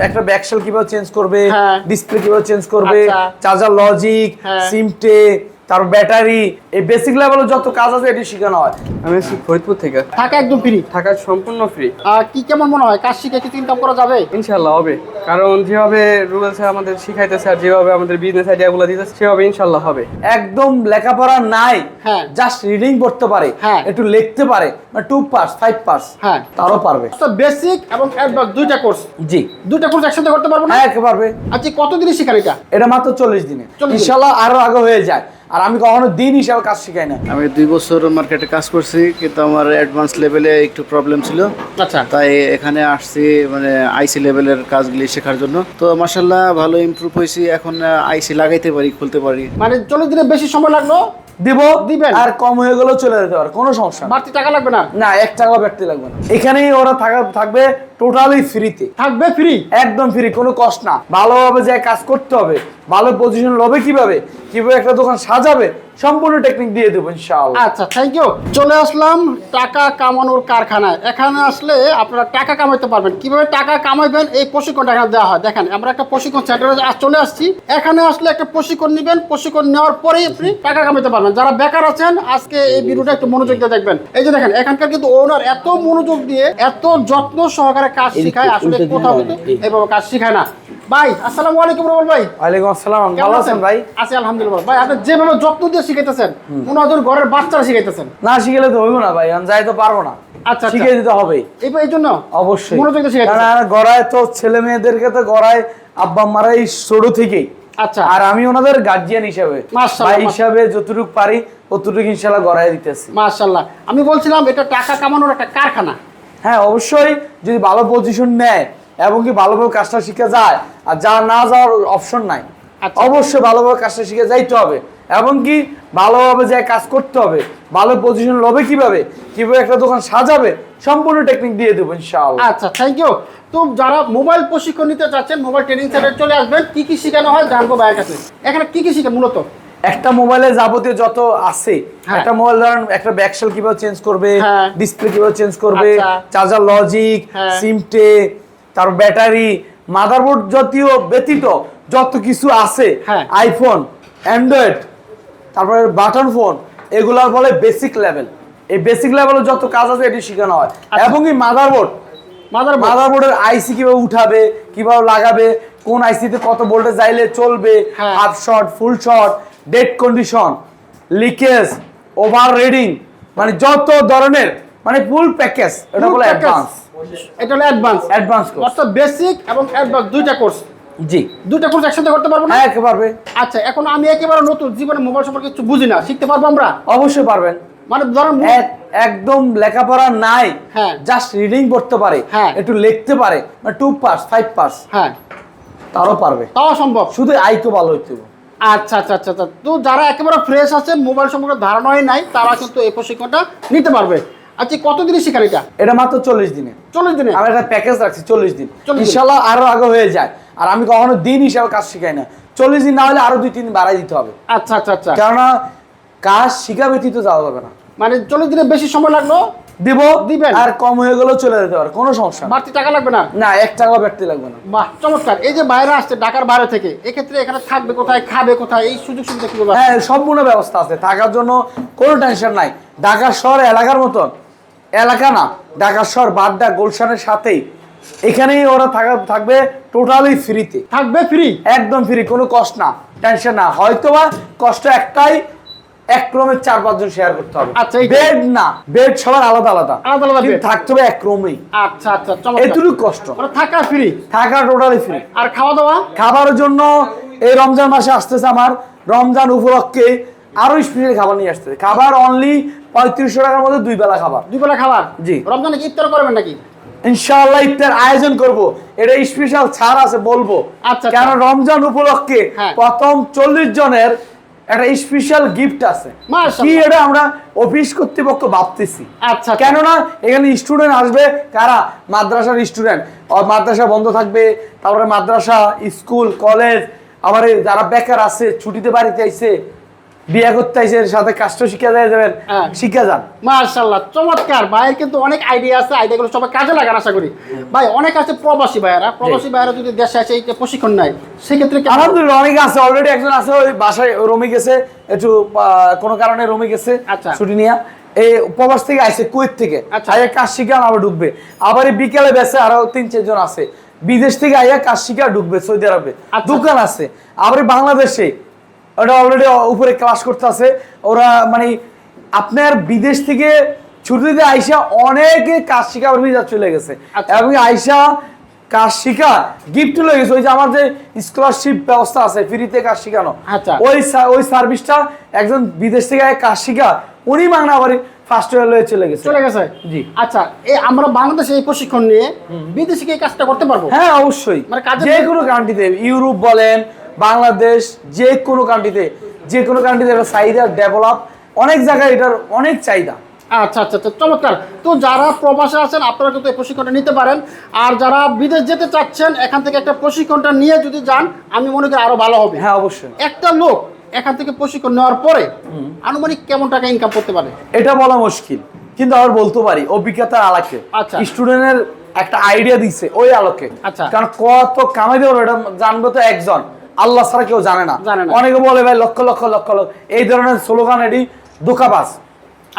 একটা ব্যাকশেল কীভাবে চেঞ্জ করবে হ্যাঁ। ডিসপ্লে কীভাবে চেঞ্জ করবে। চার্জার লজিক হ্যাঁ। সিমটে তারপর ব্যাটারি এই বেসিক লেভেলের যত কাজ আছে এটি শেখানো হয়। আমি ফরিদপুর থেকে। থাকা একদম ফ্রি থাকা সম্পূর্ণ ফ্রি আর কি কেমন মনে হয়? কাজ শিখে ইনকাম করা যাবে? ইনশাল্লাহ হবে। কারণ যেভাবে রুলস আমাদের শিখাইতেছে আর যেভাবে আমাদের বিজনেস আইডিয়াগুলো দিতেছে সেভাবে ইনশাল্লাহ হবে। একদম লেখাপড়া নাই হ্যাঁ। জাস্ট রিডিং পড়তে পারে হ্যাঁ। একটু লিখতে পারে টু পাস ফাইভ পাস হ্যাঁ। তারও পারবে। তো বেসিক এবং অ্যাডভান্স দুইটা কোর্স জি। দুইটা কোর্স একসাথে করতে পারব না? হ্যাঁ কে পারবে। আচ্ছা কতদিনই শিখার এটা? এটা মাত্র চল্লিশ দিনে 40 দিনে। ইনশাল্লাহ আরও আগে হয়ে যায়। আর আমি কখনো দিন হিসাবে কাজ শিখাই না। আমি দুই বছর মার্কেটে কাজ করছি কিন্তু আমার অ্যাডভান্স লেভেলে একটু প্রবলেম ছিল। আচ্ছা। তাই এখানে আসছি মানে আইসি লেভেলের কাজগুলি শেখার জন্য। তো মাসাল্লাহ ভালো ইমপ্রুভ হয়েছি এখন আইসি লাগাইতে পারি খুলতে পারি। মানে চল্লিশ দিনে বেশি সময় লাগল? দিব দিবেন। আর কম হয়ে গেলেও চলে যেতে পারে কোনো সমস্যা। বাড়তি টাকা লাগবে না? না এক টাকা ব্যক্তি লাগবে না। এখানেই ওরা থাকা থাকবে টোটালি ফ্রিতে থাকবে ফ্রি একদম ফ্রি কোনো কষ্ট না। ভালোভাবে যে কাজ করতে হবে ভালো পজিশন লবে কীভাবে কীভাবে একটা দোকান সাজাবে সম্পূর্ণ টেকনিক দিয়ে দেবো ইনশাআল্লাহ। আচ্ছা থ্যাংক ইউ চলে আসলাম টাকা কামানোর কারখানায়। এখানে আসলে আপনারা টাকা কামাইতে পারবেন। কীভাবে টাকা কামাইবেন? এই প্রশিক্ষণটা এখানে দেওয়া হয়। দেখেন আমরা একটা প্রশিক্ষণ সেন্টারে চলে আসছি। এখানে আসলে একটা প্রশিক্ষণ নেবেন। প্রশিক্ষণ নেওয়ার পরেই আপনি টাকা কামাইতে পারবেন। যারা বেকার আছেন আজকে এই ভিডিওটা একটু মনোযোগ দিয়ে দেখবেন। এই যে দেখেন এখানকার কিন্তু ওনার এত মনোযোগ দিয়ে এত যত্ন সহকারে কাজ শেখায় আসলে কোথাও এইভাবে কাজ শেখায় না। ভাই আসসালামু আলাইকুম রবল ভাই। ওয়ালাইকুম আসসালাম কেমন আছেন ভাই? আছি আলহামদুলিল্লাহ। ভাই আপনি যেভাবে যত্ন দিয়ে শিখাইতেছেন মনে হয় ঘরের বাচ্চারা শিখাইতেছেন। না শিখলে তো হইব না ভাই আমি যাই তো পারব না। আচ্ছা, আচ্ছা। দিতে হবে। এই এই জন্য অবশ্যই। মনোযোগ দিয়ে কারণ গড়ায় তো ছেলে মেয়েদেরকে তো গড়ায় আব্বা মারা এই ছোট থেকেই। আচ্ছা। আর আমি ওনাদের গার্জিয়ান হিসাবে। মাশাআল্লাহ, ভাই হিসাবে যতটুকু পারি ততটুকু ইনশাল্লাহ গড়ায় দিতেছি। মাশাল্লাহ আমি বলছিলাম এটা টাকা কামানোর একটা কারখানা। হ্যাঁ অবশ্যই যদি ভালো পজিশন নেয় এবং কি ভালোভাবে কাজটা শিখে যায় আর যা না যাওয়ার অপশন নাই আচ্ছা। অবশ্যই ভালোভাবে কাজটা শিখে যাইতে হবে। এবং কি ভালোভাবে যে কাজ করতে হবে ভালো পজিশন লবে কীভাবে কীভাবে একটা দোকান সাজাবে সম্পূর্ণ টেকনিক দিয়ে দেবো ইনশাআল্লাহ। আচ্ছা থ্যাংক ইউ তো যারা মোবাইল প্রশিক্ষণ নিতে চাচ্ছেন মোবাইল ট্রেনিং সেন্টারে চলে আসবেন কি কি শেখানো হয় জানব ভাইয়ের কাছে। এখানে কি কি শিখে মূলত? একটা মোবাইলে যাবতীয় যত আছে হ্যাঁ। একটা মোবাইল ধরেন একটা ব্যাকশেল কীভাবে চেঞ্জ করবে হ্যাঁ। ডিসপ্লে কীভাবে চেঞ্জ করবে। চার্জার লজিক হ্যাঁ। সিমটে তারপর ব্যাটারি মাদারবোর্ড জাতীয় ব্যতীত যত কিছু আছে হ্যাঁ। আইফোন অ্যান্ড্রয়েড তারপরে বাটন ফোন এগুলার বলে বেসিক লেভেল এই বেসিক লেভেলের যত কাজ আছে এটি শেখানো হয় আচ্ছা। এবং এই মাদারবোর্ড মাদার মাদারবোর্ডের আইসি কীভাবে উঠাবে কীভাবে লাগাবে কোন আইসিতে কত ভোল্টেজ যাইলে চলবে হ্যাঁ। Half short full short dead condition leakage over reading মানে যত ধরনের মানে ফুল প্যাকেজ এটা বলে অ্যাডভান্স এটা হলো অ্যাডভান্স অ্যাডভান্স কোর্স অর্থাৎ বেসিক এবং অ্যাডভান্স দুইটা কোর্স জি। দুইটা কোর্স একসাথে করতে পারব না? হ্যাঁ পারবে আচ্ছা এখন আমি একেবারে নতুন জীবনে মোবাইল সম্পর্কে কিছু বুঝি না। শিখতে পারব আমরা? অবশ্যই পারবেন। মানে ধরেন এক- একদম লেখাপড়া নাই হ্যাঁ। জাস্ট রিডিং পড়তে পারে হ্যাঁ। একটু লিখতে পারে মানে টু পাস ফাইভ পাস হ্যাঁ। তারও পারবে। তাও সম্ভব। শুধু আইকো ভালো হইতে হবে। আচ্ছা আচ্ছা আচ্ছা আচ্ছা। তো যারা একেবারে ফ্রেশ আছে মোবাইল সম্পর্কে ধারণাই নাই তারা কিন্তু এই প্রশিক্ষণটা নিতে পারবে। আচ্ছা কতদিনই শিখান এটা এটা মাত্র চল্লিশ দিনে। চল্লিশ দিনে? আমি একটা প্যাকেজ রাখছি চল্লিশ দিন। 40 দিন। ইনশাল্লাহ আরও আগে হয়ে যায়। আর আমি কখনো দিন হিসাবে কাজ শিখাই না। চল্লিশ দিন না হলে আরও দুই তিন দিন বাড়াই দিতে হবে। আচ্ছা আচ্ছা আচ্ছা। কেননা কাজ শিখা ব্যতীত যাওয়া যাবে না। মানে চল্লিশ দিনে বেশি সময় লাগল? দিব দিবেন। আর কম হয়ে গেলেও চলে যেতে পারে কোনো সমস্যা। বাড়তি টাকা লাগবে না? না এক টাকা ব্যক্তি লাগবে না। বাহ চমৎকার। এই যে বাইরে আসছে ঢাকার বাইরে থেকে এক্ষেত্রে এখানে থাকবে কোথায় খাবে কোথায় এই সুযোগ সুবিধা কীভাবে হ্যাঁ সম্পূর্ণ ব্যবস্থা আছে। থাকার জন্য কোনো টেনশন নাই। ঢাকা শহর এলাকার মতন। এলাকা না ঢাকা শহর বাড্ডা গুলশানের সাথেই। এখানেই ওরা থাকা থাকবে টোটালি ফ্রিতে থাকবে ফ্রি একদম ফ্রি কোনো কষ্ট না টেনশন না। হয়তো বা কষ্ট একটাই এক ক্রমে চার পাঁচজন শেয়ার করতে হবে। আচ্ছা, বেড না বেড সবার আলাদা আলাদা। আলাদা আলাদা থাকতে হবে এক ক্রমেই আচ্ছা আচ্ছা চমৎকার। কষ্ট। মানে থাকা ফ্রি থাকা টোটালি ফ্রি আর খাওয়া দাওয়া খাবারের জন্য এই রমজান মাসে আসতেছে আমার রমজান উপলক্ষে আরও স্পেশাল খাবার নিয়ে আসতেছে। খাবার অনলি পঁয়ত্রিশশো টাকার মধ্যে দুই বেলা খাবার। দুই বেলা খাবার? জি। রমজানে কি ইফতার করবেন নাকি? ইনশাআল্লাহ ইফতার আয়োজন করব। এটা স্পেশাল ছাড় আছে বলব। আচ্ছা, কেন আচ্ছা। রমজান উপলক্ষে হ্যাঁ। প্রথম চল্লিশ জনের একটা স্পেশাল গিফট আছে। কি এটা আমরা অফিস কর্তৃপক্ষ ভাবতেছি। আচ্ছা আচ্ছা। কেননা এখানে স্টুডেন্ট আসবে কারা? মাদ্রাসার স্টুডেন্ট মাদ্রাসা বন্ধ থাকবে তারপরে মাদ্রাসা স্কুল কলেজ আবার যারা বেকার আছে ছুটিতে বাড়িতে আইছে বিয়ে করতে আইসে সাথে কাজটা শিখে দিয়ে যাবেন হ্যাঁ। শিখে যান। মার্শাল্লাহ চমৎকার। ভাইয়ের কিন্তু অনেক আইডিয়া আছে আইডিয়াগুলো সবাই কাজে লাগান আশা করি। ভাই অনেক আছে প্রবাসী ভাইয়েরা। প্রবাসী ভাইয়েরা যদি দেশে আসে এই প্রশিক্ষণ নেয় সেক্ষেত্রে আলহামদুলিল্লাহ অনেক আছে। অলরেডি একজন আছে ওই বাসায় রোমে গেছে একটু কোনো কারণে রোমে গেছে আচ্ছা। ছুটি নিয়ে। এই প্রবাস থেকে আইছে কুয়েত থেকে। আচ্ছা। আইয়া কাজ শিখে আবার ঢুকবে। আবার এই বিকেলে বেসে আরও তিন চারজন আছে। বিদেশ থেকে আইয়া কাজ শিখে ঢুকবে সৌদি আরবে। আচ্ছা। দোকান আছে। আবার বাংলাদেশে ওটা অলরেডি উপরে ক্লাস করতে আছে ওরা মানে আপনার বিদেশ থেকে ছুটিতে আইসা অনেকে কাজ শিখা ভিসা চলে গেছে। আচ্ছা। এবং আইসা কাজ শিখা গিফট লয়ে গেছে। ওই যে আমার যে স্কলারশিপ ব্যবস্থা আছে ফ্রিতে কাজ শিখানো। আচ্ছা। ওই ওই সার্ভিসটা একজন বিদেশ থেকে কাজ শিখা উনি মাংনা আবার ফার্স্ট ইয়ার লয়ে চলে গেছে। চলে গেছে? জি। আচ্ছা এই আমরা বাংলাদেশে এই প্রশিক্ষণ নিয়ে বিদেশে কাজটা করতে পারব? হ্যাঁ অবশ্যই। মানে যে কোনো কান্ট্রিতে ইউরোপ বলেন বাংলাদেশ যে কোনো কান্ট্রিতে যে কোনো কান্ট্রিতে এটা চাহিদা ডেভেলপ অনেক জায়গায় এটার অনেক চাহিদা। আচ্ছা আচ্ছা আচ্ছা চমৎকার। তো যারা প্রবাসে আছেন আপনারা কিন্তু এই প্রশিক্ষণটা নিতে পারেন। আর যারা বিদেশ যেতে চাচ্ছেন এখান থেকে একটা প্রশিক্ষণটা নিয়ে যদি যান আমি মনে করি আরও ভালো হবে। হ্যাঁ অবশ্যই। একটা লোক এখান থেকে প্রশিক্ষণ নেওয়ার পরে আনুমানিক কেমন টাকা ইনকাম করতে পারে? এটা বলা মুশকিল কিন্তু আবার বলতে পারি অভিজ্ঞতার আলোকে। আচ্ছা। স্টুডেন্টের একটা আইডিয়া দিচ্ছে ওই আলোকে। আচ্ছা। কারণ কত কামাই দেবো এটা জানবে তো একজন। আল্লাহ ছাড়া কেউ জানে না। অনেকে বলে ভাই লক্ষ লক্ষ লক্ষ লক্ষ। এই ধরনের স্লোগান এটি দোকাবাজ।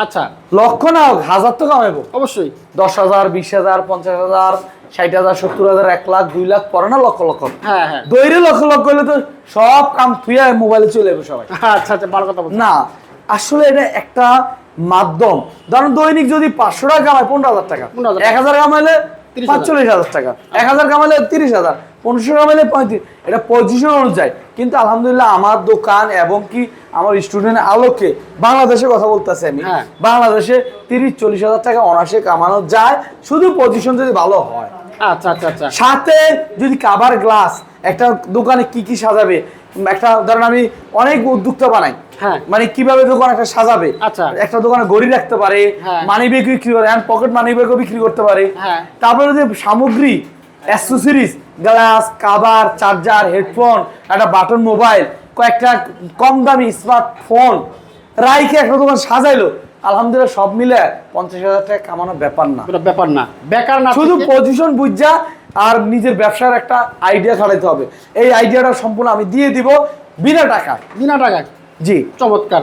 আচ্ছা। লক্ষ না হোক হাজার তো কামাইবো অবশ্যই। দশ হাজার বিশ হাজার পঞ্চাশ হাজার ষাট হাজার সত্তর হাজার এক লাখ দুই লাখ পরে না লক্ষ লক্ষ। হ্যাঁ হ্যাঁ। দৈরে লক্ষ লক্ষ হলে তো সব কাম থুয়া মোবাইলে চলে যাবে সবাই। আচ্ছা আচ্ছা ভালো কথা না আসলে এটা একটা মাধ্যম। ধরুন দৈনিক যদি পাঁচশো টাকা কামায় পনেরো হাজার টাকা। 15,000 এক হাজার কামাইলে 30,000 পাঁচচল্লিশ হাজার টাকা। এক হাজার কামাইলে তিরিশ হাজার। পনেরোশো কামাইলে পঁয়ত্রিশ এটা পজিশন অনুযায়ী কিন্তু আলহামদুলিল্লাহ আমার দোকান এবং কি আমার স্টুডেন্ট আলোকে বাংলাদেশে কথা বলতেছি আমি হ্যাঁ। বাংলাদেশে তিরিশ চল্লিশ হাজার টাকা অনার্সে কামানো যায় শুধু পজিশন যদি ভালো হয় আচ্ছা আচ্ছা আচ্ছা সাথে যদি কাভার গ্লাস একটা দোকানে কি কি সাজাবে একটা ধরেন আমি অনেক উদ্যোক্তা বানাই হ্যাঁ। মানে কীভাবে দোকান একটা সাজাবে আচ্ছা। একটা দোকানে গড়ি রাখতে পারে। মানি ব্যাগ বিক্রি করে পকেট মানি ব্যাগও বিক্রি করতে পারে হ্যাঁ। তারপরে যে সামগ্রী accessories glass cover charger headphone একটা বাটন মোবাইল কয়েকটা কম দামি স্মার্টফোন রাইকে একটা দোকান সাজাইলো। আলহামদুলিল্লাহ সব মিলে পঞ্চাশ হাজার টাকা কামানোর ব্যাপার না। এটা ব্যাপার না। বেকার না শুধু পজিশন বুঝা আর নিজের ব্যবসার একটা আইডিয়া খাটাইতে হবে। এই আইডিয়াটা সম্পূর্ণ আমি দিয়ে দিব বিনা টাকা। বিনা টাকা জি। চমৎকার।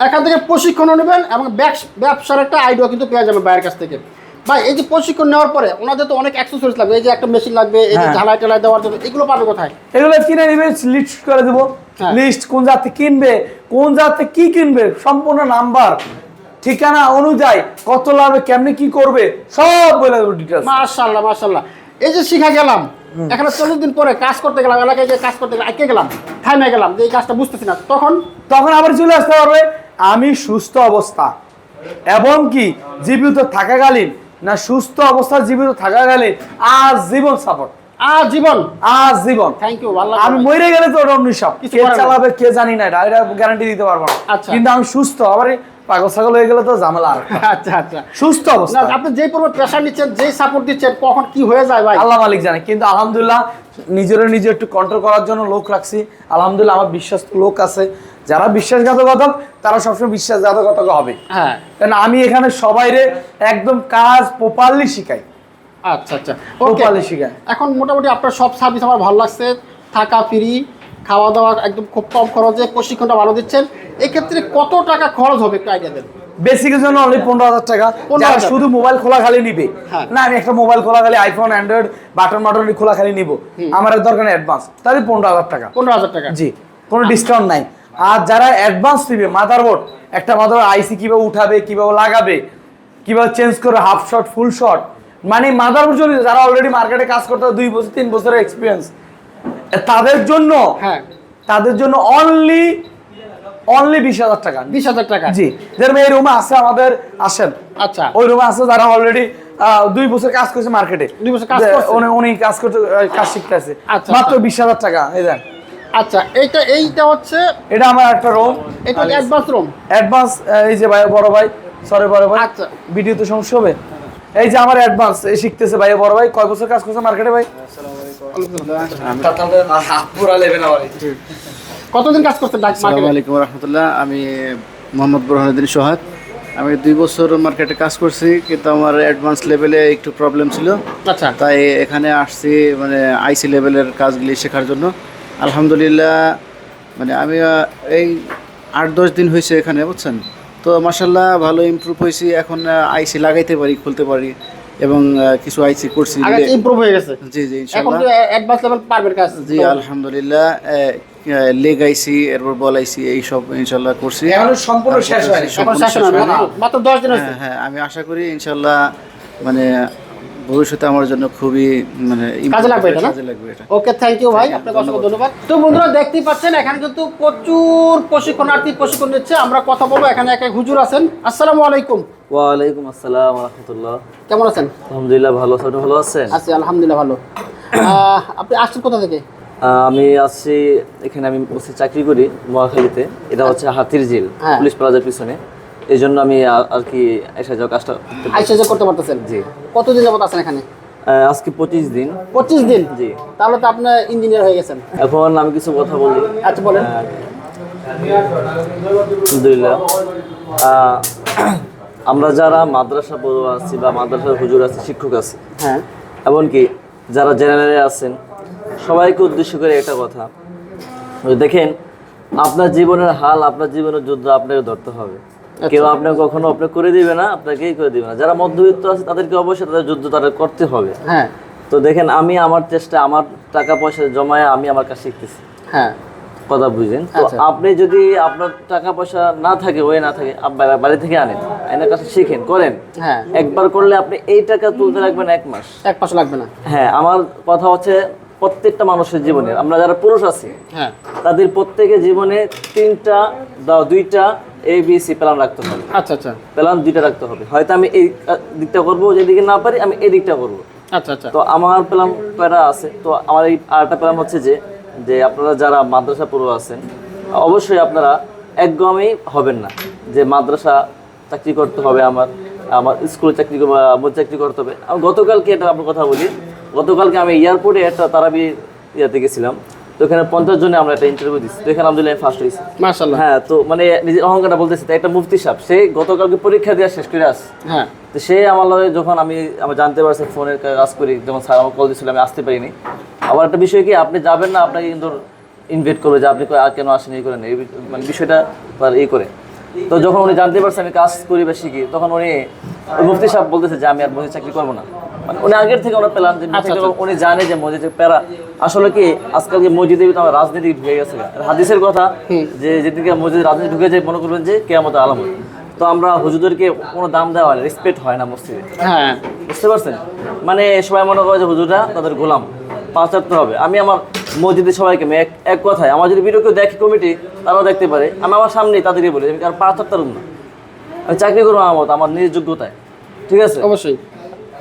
এখান থেকে প্রশিক্ষণও নেবেন এবং ব্যবস- ব্যবসার একটা আইডিয়া কিন্তু পেয়ে যাবেন বাইরের কাছ থেকে। ভাই এই যে প্রশিক্ষণ নেওয়ার পরে ওনাদের তো অনেক অ্যাক্সেসরিজ লাগবে এই যে একটা মেশিন লাগবে এই যে হ্যাঁ। ঝালাই টালাই দেওয়ার জন্য এগুলো পাবে কোথায়? এগুলো কিনে নিবে লিস্ট করে দেবো। হ্যাঁ। লিস্ট কোন জাতে কিনবে কোন জাতে কি কিনবে সম্পূর্ণ নাম্বার ঠিকানা অনুযায়ী কত লাভে কেমনে কি করবে সব বলে দেবো ডিটেলস মাশাল্লাহ মাশাল্লাহ এই যে শিখা গেলাম এখানে চল্লিশ দিন পরে কাজ করতে গেলাম এলাকায় যে কাজ করতে গেলাম আটকে গেলাম থামে গেলাম যে এই কাজটা বুঝতেছি না। তখন? তখন আবার চলে আসতে পারবে আমি সুস্থ অবস্থা। এবং কি জীবিত থাকাকালীন না সুস্থ অবস্থা জীবিত থাকাকালীন আজ জীবন সাপোর্ট। আর জীবন। আজ জীবন। থ্যাংক ইউ আল্লাহ আমি মরে গেলে তো ওটা অন্য সব। কে চালাবে কে জানি না এটা। এটা গ্যারান্টি দিতে পারব না। আচ্ছা। কিন্তু আমি সুস্থ। আবার পাগল ছাগল হয়ে গেলে তো ঝামেলা আচ্ছা আচ্ছা। সুস্থ অবস্থা। আপনি যেই পরিমাণ প্রেশার নিচ্ছেন যেই সাপোর্ট দিচ্ছেন কখন কি হয়ে যায় ভাই? আল্লাহ মালিক জানে। কিন্তু আলহামদুলিল্লাহ নিজের নিজে একটু কন্ট্রোল করার জন্য লোক রাখছি। আলহামদুলিল্লাহ আমার বিশ্বস্ত লোক আছে। যারা বিশ্বাসঘাতকতা তারা সবসময় বিশ্বাসঘাতকতা হবে। হ্যাঁ। কারণ আমি এখানে সবাইরে একদম কাজ প্রপারলি শিখাই। আচ্ছা আচ্ছা। প্রপারলি শিখাই। এখন মোটামুটি আপনার সব সার্ভিস আমার ভালো লাগছে। থাকা ফ্রি খাওয়া দাওয়া একদম খুব কম খরচে প্রশিক্ষণটা ভালো দিচ্ছেন। এক্ষেত্রে কত টাকা খরচ হবে একটু আইডিয়া দেন? বেসিকের জন্য অনলি পনেরো হাজার টাকা। যারা শুধু মোবাইল খোলা খালি নিবে। হ্যাঁ। না আমি একটা মোবাইল খোলা খালি আইফোন অ্যান্ড্রয়েড বাটন বাটন খোলা খালি নিব। আমার এর দরকার অ্যাডভান্স তাহলে পনেরো হাজার টাকা। পনেরো হাজার টাকা। জি। কোনো ডিসকাউন্ট নাই। আর যারা অ্যাডভান্স নিবে মাদারবোর্ড একটা মাদারবোর্ড আইসি কীভাবে উঠাবে কীভাবে লাগাবে কীভাবে চেঞ্জ করে হাফ শট ফুল শট মানে মাদারবোর্ড যদি যারা অলরেডি মার্কেটে কাজ করতে দুই বছর তিন বছরের এক্সপিরিয়েন্স তাদের জন্য হ্যাঁ। তাদের জন্য অনলি অনলি বিশ হাজার টাকা। বিশ হাজার টাকা। জি যেরকম এই রুমে আছে আমাদের আসেন। আচ্ছা। ওই রুমে আছে যারা অলরেডি দুই বছর কাজ করছে মার্কেটে দুই বছর কাজ করছে? উনি উনি কাজ করতে কাজ শিখতে আছে। আচ্ছা, মাত্র আচ্ছা। বিশ হাজার টাকা এই দেন। আচ্ছা এইটা এইটা হচ্ছে এটা আমার একটা রুম এটা অ্যাডভান্স রুম অ্যাডভান্স এই যে ভাই বড় ভাই সরি বড় ভাই। আচ্ছা। ভিডিও তো সমস্যা হবে। এই যে আমার অ্যাডভান্স শিখতেছে ভাই বড় ভাই। কয় বছর কাজ করছে মার্কেটে ভাই? কতদিন কাজ করছেন আসসালামু আলাইকুম রহমতুল্লাহ। আমি মোহাম্মদ বুরহানুদ্দিন সোহাগ। আমি দুই বছর মার্কেটে কাজ করছি কিন্তু আমার অ্যাডভান্স লেভেলে একটু প্রবলেম ছিল। আচ্ছা। তাই এখানে আসছি মানে আইসি লেভেলের কাজগুলি শেখার জন্য। আলহামদুলিল্লাহ মানে আমি এই আট দশ দিন হয়েছে এখানে বুঝছেন? তো মাসাল্লাহ ভালো ইমপ্রুভ হয়েছি এখন আইসি লাগাইতে পারি খুলতে পারি এবং কিছু আইসি করছি ইমপ্রুভ হয়ে গেছে? জি জি এখন অ্যাডভান্স লেভেল পারবেন কাজ জি আলহামদুলিল্লাহ লেগ আইসি এরপর বল আইসি এইসব ইনশাল্লাহ করছি। এখনও সম্পূর্ণ শেষ হয়নি। শেষ মাত্র দিন হ্যাঁ হ্যাঁ আমি আশা করি ইনশাল্লাহ মানে ভবিষ্যতে আমার জন্য খুবই মানে কাজে লাগবে এটা কাজে লাগবে এটা। ওকে থ্যাংক ইউ ভাই আপনাকে অসংখ্য ধন্যবাদ। তো বন্ধুরা দেখতেই পাচ্ছেন এখানে কিন্তু প্রচুর প্রশিক্ষণার্থী প্রশিক্ষণ নিচ্ছে। আমরা কথা বলব এখানে এক এক হুজুর আছেন। আসসালামু আলাইকুম। ওয়ালাইকুম আসসালাম রহমতুল্লাহ কেমন আছেন? আলহামদুলিল্লাহ ভালো আছেন আপনি ভালো আছেন? আছি আলহামদুলিল্লাহ ভালো। আহ, আপনি আসছেন কোথা থেকে? আহ, আমি আসছি এখানে আমি বসে চাকরি করি মহাখালীতে এটা হচ্ছে হাতির ঝিল হ্যাঁ। পুলিশ প্লাজার পিছনে। এই জন্য আমি আর কি এসে যাওয়া কাজটা। আইসা যে করতে পারতেছেন? জি। কতদিন যাবত আছেন এখানে? আজকে পঁচিশ দিন। পঁচিশ দিন? জি। তাহলে তো আপনি ইঞ্জিনিয়ার হয়ে গেছেন। এখন আমি কিছু কথা বলি। আচ্ছা বলেন। আলহামদুলিল্লাহ। আমরা যারা মাদ্রাসা পড়ুয়া আছি বা মাদ্রাসার হুজুর আছি শিক্ষক আছি হ্যাঁ। এমনকি যারা জেনারেলে আছেন সবাইকে উদ্দেশ্য করে একটা কথা। দেখেন আপনার জীবনের হাল আপনার জীবনের যুদ্ধ আপনাকে ধরতে হবে। কেউ আপনাকে কখনো আপনি করে দিবে না আপনাকেই করে দিবে না। যারা মধ্যবিত্ত আছে তাদেরকে অবশ্যই তাদের যুদ্ধ তাদের করতে হবে। হ্যাঁ। তো দেখেন আমি আমার চেষ্টা আমার টাকা পয়সা জমায় আমি আমার কাজ শিখতেছি। হ্যাঁ। কথা বুঝেন তো আচ্ছা। আপনি যদি আপনার টাকা পয়সা না থাকে ওই না থাকে বাড়ি থেকে আনেন আইনের কাছে শিখেন করেন। হ্যাঁ। একবার করলে আপনি এই টাকা তুলতে রাখবেন এক মাস। এক পাশে লাগবে না। হ্যাঁ আমার কথা হচ্ছে প্রত্যেকটা মানুষের জীবনে আমরা যারা পুরুষ আছি হ্যাঁ। তাদের প্রত্যেকের জীবনে তিনটা বা দুইটা এ বি সি প্ল্যান রাখতে হবে। আচ্ছা আচ্ছা। প্ল্যান দুইটা রাখতে হবে। হয়তো আমি এই দিকটা করব যেদিকে না পারি আমি এই দিকটা করব। আচ্ছা আচ্ছা। তো আমার প্ল্যান প্যারা আছে? তো আমার এই আরেকটা প্ল্যান হচ্ছে যে যে আপনারা যারা মাদ্রাসা পড়ুয়া আছেন অবশ্যই আপনারা একদমই হবেন না। যে মাদ্রাসা চাকরি করতে হবে আমার আমার স্কুলে চাকরি করব, আমার চাকরি করতে হবে। আমি গতকালকে এটা আপনার কথা বলি। গতকালকে আমি এয়ারপোর্টে একটা তারাবি ইয়াতে গেছিলাম। তো এখানে পঞ্চাশ জনে আমরা একটা ইন্টারভিউ দিচ্ছি তো এখানে আলহামদুলিল্লাহ ফার্স্ট হয়েছি। হ্যাঁ তো মানে নিজের অহংকারটা বলতেছি তো একটা মুফতি সাহেব সে গতকালকে পরীক্ষা দেওয়া শেষ করে আসছে। হ্যাঁ। তো সে আমার লগে যখন আমি আমার জানতে পারছি ফোনের কাজ করি যখন স্যার আমার কল দিয়েছিল আমি আসতে পারিনি। আবার একটা বিষয় কি আপনি যাবেন না আপনাকে কিন্তু ইনভাইট করবে যে আপনি আর কেন আসেন এই করেন এই মানে বিষয়টা এই করে। তো যখন উনি জানতে পারছে আমি কাজ করি বা শিখি তখন উনি মুফতি সাহেব বলতেছে যে আমি আর মসজিদ চাকরি করব না। মানে উনি আগের থেকে ওনার প্ল্যান যে উনি জানে যে মসজিদের প্যারা আসলে কি আজকাল যে মসজিদে আমার রাজনীতি ঢুকে গেছে। হাদিসের কথা যে যেদিকে মসজিদ রাজনীতি ঢুকে যায় মনে করবেন যে কেয়ামত আলামত। তো আমরা হুজুরদেরকে কোনো দাম দেওয়া হয় রেসপেক্ট হয় না মসজিদে। হ্যাঁ। বুঝতে পারছেন? মানে সবাই মনে করে যে হুজুররা তাদের গোলাম পাঁচ হবে। আমি আমার মসজিদে সবাইকে আমি এক এক কথায় আমার যদি ভিডিও কেউ দেখে কমিটি তারাও দেখতে পারে। আমি আমার সামনেই তাদেরকে বলি আমি কারণ পাঁচ চারটা রুম না। আমি চাকরি করব আমার মতো আমার নিজের যোগ্যতায়। ঠিক আছে? অবশ্যই।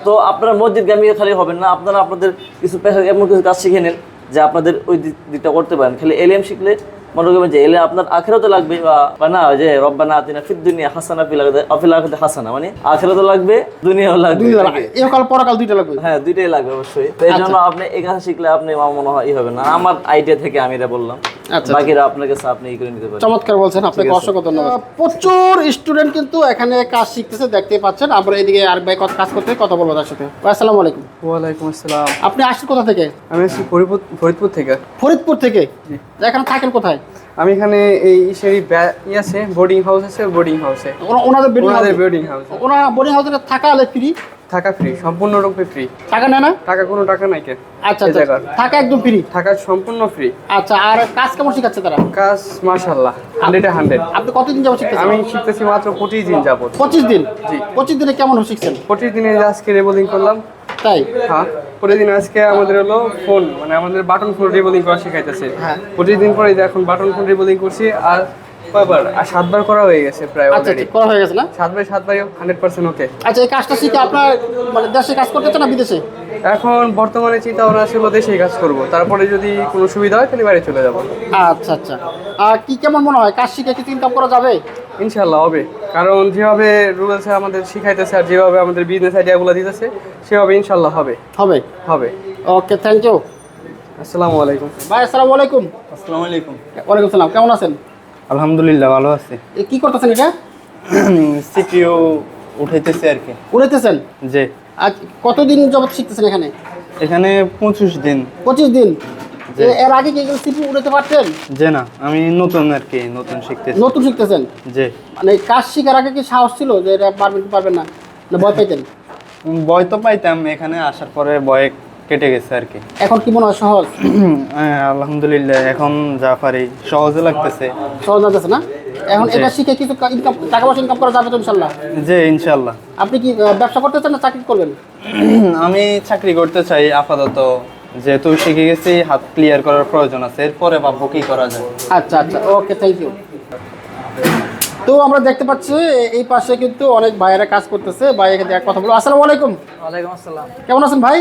তো আপনারা মসজিদ গ্রামে খালি হবেন না আপনারা আপনাদের কিছু পেশা এমন কিছু কাজ শিখে নেন যে আপনাদের ওই দিক- দিকটা করতে পারেন। খালি এলিএম শিখলে মনে করবেন যে এলে আপনার আখেরাতে লাগবে বা না যে রব্বানা আতিনা ফিদ দুনিয়া হাসানা ফিল আফিল আখিরাতে হাসানা মানে আখেরাতে লাগবে দুনিয়াও লাগবে। একাল পরকাল দুইটা লাগবে। হ্যাঁ দুইটাই লাগবে অবশ্যই। তো এই জন্য আপনি এই কথা শিখলে আপনি আমার মনে হয় ই হবে না। আমার আইডিয়া থেকে আমি এটা বললাম। আচ্ছা। বাকিরা আপনার কাছে আপনি ই করে নিতে পারেন চমৎকার বলছেন আপনাকে অসংখ্য ধন্যবাদ। প্রচুর স্টুডেন্ট কিন্তু এখানে কাজ শিখতেছে দেখতেই পাচ্ছেন। আমরা এদিকে আর ভাই কাজ করতে কথা বলব তার সাথে। আসসালামু আলাইকুম। ওয়ালাইকুম আসসালাম। আপনি আসছেন কোথা থেকে? আমি আসছি ফরিদপুর ফরিদপুর থেকে। ফরিদপুর থেকে? এখানে থাকেন কোথায়? আমি এখানে এই সেই ই আছে বোর্ডিং হাউস আছে বোর্ডিং হাউসে ওনা- ওনাদের বোর্ডিং হাউস ওনার বোর্ডিং হাউসে থাকা হলে ফ্রি থাকা ফ্রি সম্পূর্ণরূপে ফ্রি টাকা নেয় না? টাকা কোনো টাকা নাই কে। আচ্ছা আচ্ছা থাকা একদম ফ্রি থাকা সম্পূর্ণ ফ্রি আচ্ছা আর কাজ কেমন শিখাচ্ছে তারা? কাজ মাশাল্লাহ হান্ড্রেডে হান্ড্রেড আপনি কতদিন যাব শিখতেছেন? আমি শিখতেছি মাত্র পঁচিশ দিন যাবত। পঁচিশ দিন? জি। পঁচিশ দিনে কেমন শিখছেন? পঁচিশ দিনে আজকে রেবলিং করলাম। তাই? হ্যাঁ। পরের দিন আজকে আমাদের হলো ফোন মানে আমাদের বাটন ফোন রিবোলিং করা শেখাইতেছে। প্রতিদিন পঁচিশ পরে এখন বাটন ফোন রিবোলিং করছি আর কয়বার? আর সাতবার করা হয়ে গেছে প্রায় আচ্ছা অলরেডি আচ্ছা করা হয়ে গেছে না? সাতবার সাতবারই হান্ড্রেড পার্সেন্ট ওকে আচ্ছা এই কাজটা শিখে আপনার মানে দেশে কাজ করতে না বিদেশে? এখন বর্তমানে চিন্তা ভাবনা ছিল দেশেই কাজ করব। তারপরে যদি কোনো সুবিধা হয় তাহলে বাইরে চলে যাব। আচ্ছা আচ্ছা। আর কি কেমন মনে হয়? কাজ শিখে কিছু ইনকাম করা যাবে? ইনশাল্লাহ হবে। কারণ যেভাবে রুলসে আমাদের শিখাইতেছে আর যেভাবে আমাদের বিজনেস আইডিয়াগুলো দিতেছে সেভাবে ইনশাল্লাহ হবে। হবে? হবে। ওকে থ্যাংক ইউ আসসালামু আলাইকুম। ভাই আসসালামু আলাইকুম। আসসালামু আলাইকুম। ওয়ালাইকুম সালাম কেমন আছেন? আলহামদুলিল্লাহ ভালো আছি। এ, কি করতেছেন এটা? সিপিইউ উঠাইতেছে আর কি। উঠাইতেছেন? যে আজ কতদিন যাবত শিখতেছেন এখানে? এখানে পঁচিশ দিন। পঁচিশ দিন। এর আগে কি সিপি উড়াতে পারতেন? যে না আমি নতুন আর কি নতুন শিখতেছি। নতুন শিখতেছেন? যে মানে কাজ শিখার আগে কি সাহস ছিল যে এটা পারবেন কি পারবেন না? না ভয় পাইতেন? ভয় তো পাইতাম এখানে আসার পরে ভয় কেটে গেছে আর কি। এখন কি মনে হয় সহজ? হ্যাঁ, আলহামদুলিল্লাহ এখন যা পারি সহজে লাগতেছে। সহজ লাগতেছে না? এখন এটা শিখে কিছু ইনকাম টাকা পয়সা ইনকাম করা যাবে তো ইনশাল্লাহ? যে ইনশাল্লাহ। আপনি কি ব্যবসা করতে চান না চাকরি করবেন? আমি চাকরি করতে চাই আপাতত। যেহেতু শিখে গেছি হাত ক্লিয়ার করার প্রয়োজন আছে। এরপরে ভাববো কি করা যায়। আচ্ছা আচ্ছা ওকে থ্যাংক ইউ তো আমরা দেখতে পাচ্ছি এই পাশে কিন্তু অনেক ভাইয়েরা কাজ করতেছে। ভাইয়ের এক কথা বলো আসসালামু আলাইকুম। ওয়ালাইকুম আসসালাম। কেমন আছেন ভাই?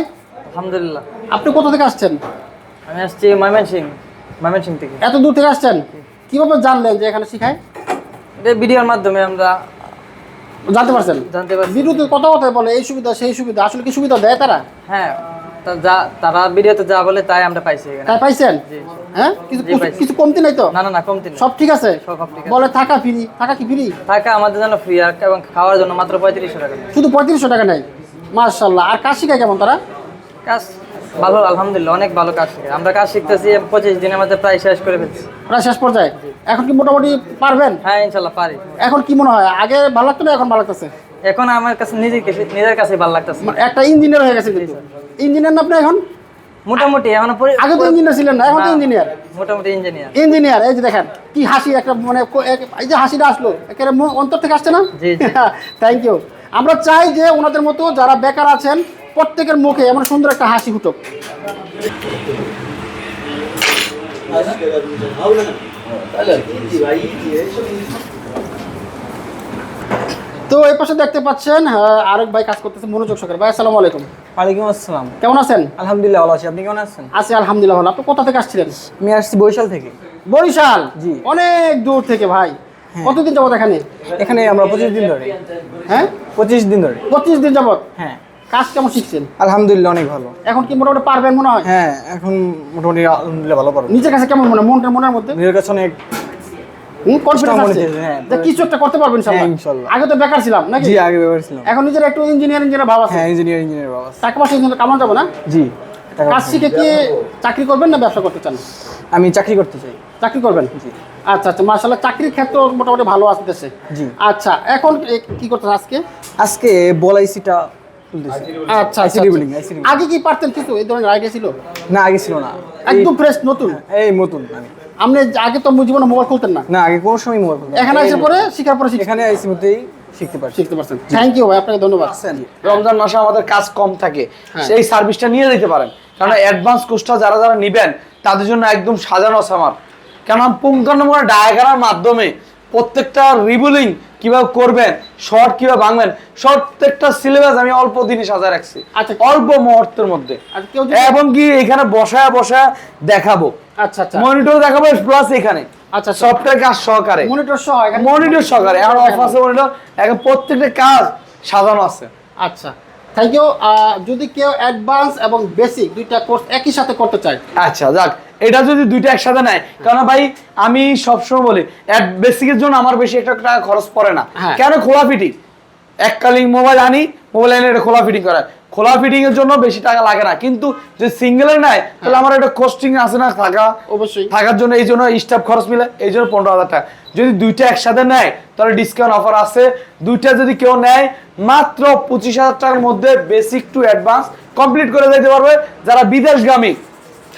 আলহামদুলিল্লাহ। আপনি কোথা থেকে আসছেন? আমি আসছি ময়মনসিং ময়মনসিং থেকে। এত দূর থেকে আসছেন? কীভাবে জানলেন যে এখানে শিখায়? এটা ভিডিওর মাধ্যমে আমরা জানতে পারছেন? জানতে পারছি। বিরুদ্ধে কথা কথা বলে এই সুবিধা সেই সুবিধা। আসলে কি সুবিধা দেয় তারা? হ্যাঁ যা তারা ভিডিওতে যা বলে তাই আমরা পাইছি এখানে। তাই পাইছেন? হ্যাঁ? কিছু কিছু কমতি নাই তো? না না না কমতি নেই। সব ঠিক আছে? সব ঠিক আছে। বলে থাকা ফ্রি থাকা কি ফ্রি? থাকা আমাদের জন্য ফ্রি আর এবং খাওয়ার জন্য মাত্র পঁয়ত্রিশশো টাকা। শুধু পঁয়ত্রিশশো টাকা নেই? মার্শাল্লাহ আর কাজ শিখায় কেমন তারা? কাজ ভালো আলহামদুলিল্লাহ অনেক ভালো কাজ শিখে আমরা কাজ শিখতেছি পঁচিশ দিনের মধ্যে প্রায় শেষ করে ফেলছি। প্রায় শেষ পর্যায়ে? এখন কি মোটামুটি পারবেন? হ্যাঁ ইনশাল্লাহ পারি। এখন কি মনে হয়? আগে ভালো লাগতো না এখন ভালো লাগতেছে? এখন আমার কাছে নিজের কাছে নিজের কাছে ভালো লাগতেছে। মানে একটা ইঞ্জিনিয়ার হয়ে গেছে কিন্তু। ইঞ্জিনিয়ার না আপনি এখন? মোটামুটি এখন আগে তো ইঞ্জিনিয়ার ছিলেন না এখন তো ইঞ্জিনিয়ার মোটামুটি ইঞ্জিনিয়ার ইঞ্জিনিয়ার এই যে দেখেন কি হাসি একটা মানে এই যে হাসিটা আসলো একেবারে মন- অন্তর থেকে আসছে না? জি, জি। থ্যাংক ইউ আমরা চাই যে ওনাদের মতো যারা বেকার আছেন প্রত্যেকের মুখে এমন সুন্দর একটা হাসি ফুটুক। তো এই পাশে দেখতে পাচ্ছেন আরেক ভাই কাজ করতেছে মনোযোগ সহকারে। ভাই আসসালামু আলাইকুম। ওয়ালাইকুম আসসালাম। কেমন আছেন? আলহামদুলিল্লাহ ভালো আছি। আপনি কেমন আছেন? আছি আলহামদুলিল্লাহ ভালো। আপনি কোথা থেকে আসছিলেন? আমি আসছি বরিশাল থেকে। বরিশাল? জি। অনেক দূর থেকে ভাই। কতদিন যাবত এখানে? এখানে আমরা পঁচিশ দিন ধরে। হ্যাঁ? পঁচিশ দিন ধরে। পঁচিশ দিন যাবত? হ্যাঁ। কাজ কেমন শিখছেন? আলহামদুলিল্লাহ অনেক ভালো। এখন কি মোটামুটি পারবেন মনে হয়? হ্যাঁ এখন মোটামুটি আলহামদুলিল্লাহ ভালো পারব। নিজের কাছে কেমন মনে মনটা মনের মধ্যে? নিজের কাছে অনেক কনফিডেন্স আছে হ্যাঁ। যে কিছু একটা করতে পারবেন ইনশাআল্লাহ হ্যাঁ, আগে তো বেকার ছিলাম নাকি? জি আগে ব্যবহার ছিলাম। এখন নিজের একটু ইঞ্জিনিয়ার ইঞ্জিনিয়ার ভাব আছে। হ্যাঁ ইঞ্জিনিয়ার ইঞ্জিনিয়ার বাবা টাকা পয়সা কিন্তু কামানো যাবে না। জি কাজ শিখে কি চাকরি করবেন না ব্যবসা করতে চান? আমি চাকরি করতে চাই। চাকরি করবেন? আচ্ছা আচ্ছা মার্শাল্লাহ চাকরির ক্ষেত্র মোটামুটি ভালো আসতেছে। জি। আচ্ছা এখন কি করতেছে আজকে? আজকে বলাইসিটা আচ্ছা আচ্ছা, আচ্ছা। আগে কি পারতেন কিছু? এই ধরনের আইডিয়া ছিল? না আগে ছিল না। একদম ফ্রেশ নতুন? এই নতুন। আপনি আগে তো জীবনে মোবাইল খুলতেন না। না আগে কোনো সময় মোবাইল খুলতেন এখানে এসে পরে শিখার পরে এখানে আইসি মধ্যেই শিখতে পারছি। শিখতে পারছেন। থ্যাংক ইউ ভাই আপনাকে ধন্যবাদ। রমজান মাসে আমাদের কাজ কম থাকে। সেই সার্ভিসটা নিয়ে দিতে পারেন। কারণ অ্যাডভান্স কোর্সটা যারা যারা নেবেন তাদের জন্য একদম সাজানো আছে আমার। কেন পুঙ্খানুপুঙ্খ ডায়াগ্রামের মাধ্যমে প্রত্যেকটা রিবুলিং কীভাবে করবেন শর্ট কীভাবে ভাঙবেন প্রত্যেকটা সিলেবাস আমি অল্প দিনে সাজা রাখছি। আচ্ছা। অল্প মুহূর্তের মধ্যে। যদি- এবং কি এখানে বসায় বসায় দেখাবো। আচ্ছা আচ্ছা। মনিটর দেখাবো প্লাস এখানে। আচ্ছা, আচ্ছা। সফটওয়্যার কাজ সহকারে। মনিটর সহ এখানে মনিটর সহকারে। এখন অফ আছে মনিটর এখন প্রত্যেকটা কাজ সাজানো আছে। আচ্ছা। থ্যাংক ইউ যদি কেউ অ্যাডভান্স এবং বেসিক দুইটা কোর্স একই সাথে করতে চায়। আচ্ছা যাক এটা যদি দুইটা একসাথে নেয় কারণ ভাই আমি সবসময় বলি বেসিকের জন্য আমার বেশি একটা টাকা খরচ পড়ে না। হ্যাঁ। কেন খোলা ফিটিং এককালীন মোবাইল আনি মোবাইল এনে এটা খোলা ফিটিং করা। খোলা ফিটিং এর জন্য বেশি টাকা লাগে না। কিন্তু যে সিঙ্গেলের নেয় তাহলে আমার একটা কোস্টিং আছে না থাকা? অবশ্যই। থাকার জন্য এই জন্য স্টাফ খরচ মিলে এই জন্য পনেরো হাজার টাকা। যদি দুইটা একসাথে নেয় তাহলে ডিসকাউন্ট অফার আছে। দুইটা যদি কেউ নেয় মাত্র পঁচিশ হাজার টাকার মধ্যে বেসিক টু অ্যাডভান্স কমপ্লিট করে দিতে পারবে যারা বিদেশগামী।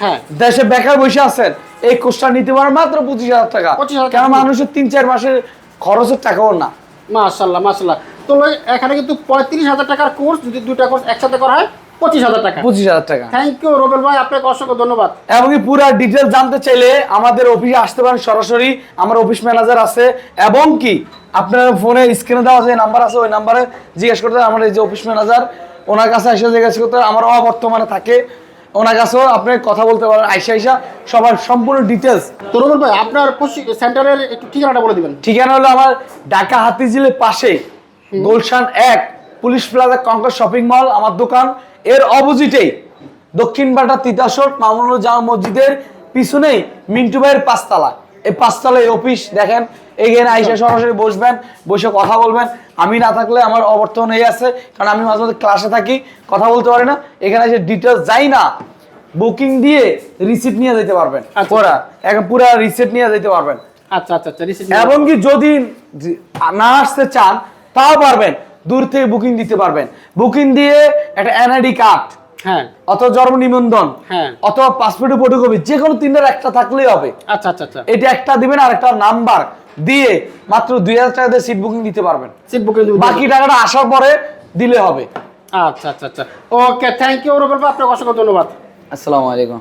হ্যাঁ। দেশে বেকার বসে আছেন এই কোর্সটা নিতে পারেন মাত্র পঁচিশ হাজার টাকা। 25,000 কেন মানুষের তিন চার মাসের খরচের টাকাও না। মাশাল্লাহ মাশাল্লাহ। তো এখানে কিন্তু পঁয়ত্রিশ হাজার টাকার কোর্স যদি দুইটা কোর্স একসাথে করা হয় পঁচিশ হাজার টাকা। পঁচিশ হাজার টাকা। থ্যাংক ইউ রবেল ভাই আপনাকে অসংখ্য ধন্যবাদ। এবং কি পুরো ডিটেলস জানতে চাইলে আমাদের অফিসে আসতে পারেন সরাসরি আমার অফিস ম্যানেজার আছে। এবং কি আপনার ফোনে স্ক্রিনে দেওয়া যে নাম্বার আছে ওই নাম্বারে জিজ্ঞেস করতে হবে, আমার এই যে অফিস ম্যানেজার ওনার কাছে এসে জিজ্ঞেস করতে আমার অবর্তমানে থাকে। ওনার কাছেও আপনি কথা বলতে পারেন আইসা আইসা সবার সম্পূর্ণ ডিটেলস তো রবেল ভাই আপনার সেন্টারের একটু ঠিকানাটা বলে দিবেন। ঠিকানা হলো আমার ঢাকা হাতিঝিলের পাশে গুলশান এক police plaza Concord shopping mall আমার দোকান। এর অপোজিটেই দক্ষিণ বাটা তিতাসর মামুনুল জামা মসজিদের পিছনেই মিন্টু ভাইয়ের পাঁচতলা। এই পাঁচতলায় অফিস দেখেন এখানে আইসা সরাসরি বসবেন বসে কথা বলবেন। আমি না থাকলে আমার অবর্তমান এই আছে কারণ আমি মাঝে মাঝে ক্লাসে থাকি কথা বলতে পারি না। এখানে এসে ডিটেলস যাই না বুকিং দিয়ে রিসিপ্ট নিয়ে যেতে পারবেন। আচ্ছা। ওরা একদম পুরো রিসিপ্ট নিয়ে যেতে পারবেন। আচ্ছা আচ্ছা আচ্ছা এবং কি যদি না আসতে চান তাও পারবেন। দূর থেকে বুকিং দিতে পারবেন। বুকিং দিয়ে একটা এনআইডি কার্ড হ্যাঁ। অথবা জন্ম নিবন্ধন হ্যাঁ। অথবা পাসপোর্টের ফটোকপি যে কোনো তিনটার একটা থাকলেই হবে। আচ্ছা আচ্ছা আচ্ছা। এটা একটা দিবেন আর একটা নাম্বার দিয়ে মাত্র দুই হাজার টাকা দিয়ে সিট বুকিং দিতে পারবেন। সিট বুকিং বাকি টাকাটা আসার পরে দিলে হবে। আচ্ছা আচ্ছা আচ্ছা। ওকে থ্যাংক ইউ রুবেল আপনাকে অসংখ্য ধন্যবাদ। আসসালামু আলাইকুম।